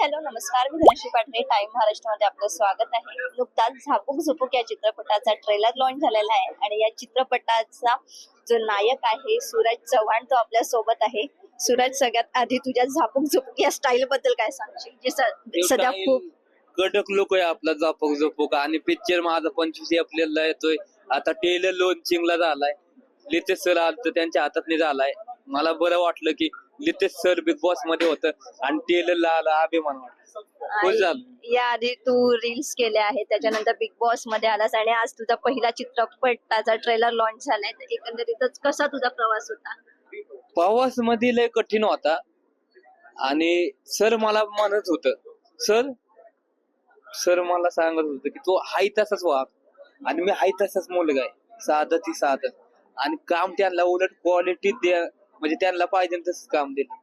Hello नमस्कार. मी Dhanashree Patne time महाराष्ट्रामध्ये आपलं स्वागत आहे. नुकताच झापूक झुपूक या चित्रपटाचा ट्रेलर लॉन्च झालेला आहे आणि या चित्रपटाचा जो नायक आहे सूरज चव्हाण तो आपल्यासोबत आहे. सूरज सगळ्यात आधी तुझ्या झापूक झुपूक या स्टाईल बद्दल काय सांगशील? जी सध्या खूप कडक लोक आहे आपला झोपक झोपक आणि पिक्चर माझा पंचवीस आपल्याला येतोय. आता टेलर लॉन्चिंगला झालाय. लितेश सर आलं त्यांच्या हातात झालाय. मला बरं वाटलं की लितेश सर बिग बॉसमध्ये होतं. आणि टेलरला आला अभिमान वाटला. खुश झालो आणि या आधी तू रील्स केले आहेत त्याच्यानंतर बिग बॉसमध्ये आलास आणि आज तुझा पहिला चित्रपटाचा ट्रेलर लॉन्च झालाय. तर एकंदरीतच कसा तुझा प्रवास होता? प्रवासमध्ये लय कठीण होता. आणि सर मला म्हणत होत सर सर मला सांगत होत की तो हाय तसाच वाग आणि मी हाय तसाच मुलगा आहे. साधं ती साधं. आणि काम त्यांना उलट क्वालिटी द्या म्हणजे त्यांना पाहिजे तसंच काम दिलं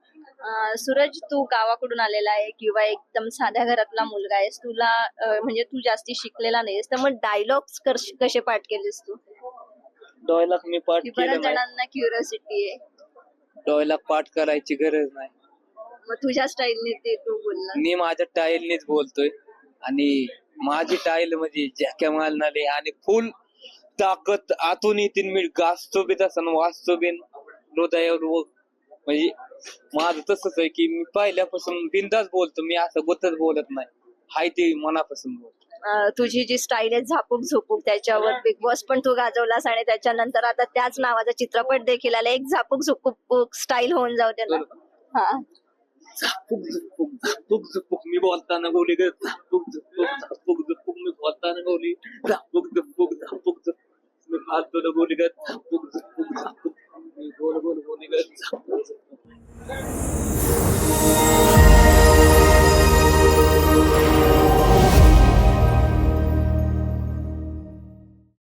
अं, सूरज तू गावाकडून आलेला आहे किंवा एकदम साध्या घरातला मुलगा आहेस तुला अं, म्हणजे तू जास्ती शिकलेला नाहीस तर मग डायलॉग्स कसे पाठ केलेस तू? डॉयलाग मी पाठ की बऱ्याच केलं नाही. जणांना क्युरियोसिटी आहे. डॉयलाग पाठ करायची गरज नाही. मग तुझ्या स्टाईलने ते तू बोलला मी माझ्या टाईलनेच बोलतोय. आणि माझी टाईल म्हणजे जॅक्या मालणारे आणि फुल ताकद आतून येतील मी गाजतो बी तसं वाचतो बी. हृदयावर म्हणजे माझं तसंच आहे की मी पहिल्यापासून बिंदाच बोलतो मी असं गोतच बोलत नाही. हाय ते मनापासून बोलतो. अं, तुझी जी स्टाईल आहे झापूक झुपूक त्याच्यावर बिग बॉस पण तू गाजवलास आणि त्याच्यानंतर आता त्याच नावाचा चित्रपट देखील आला. एक झापूक झुपूक स्टाईल होऊन जाऊ दे ना. हा झापूक झुपूक झापूक झुपूक मी बोलताना बोली ग झापूक झुपूक झापूक झुपूक मी बोलताना बोली झापूक झुपूक झापूक झुपूक. मी फालतू बोली ग झापूक झुपूक झापूक मी गोल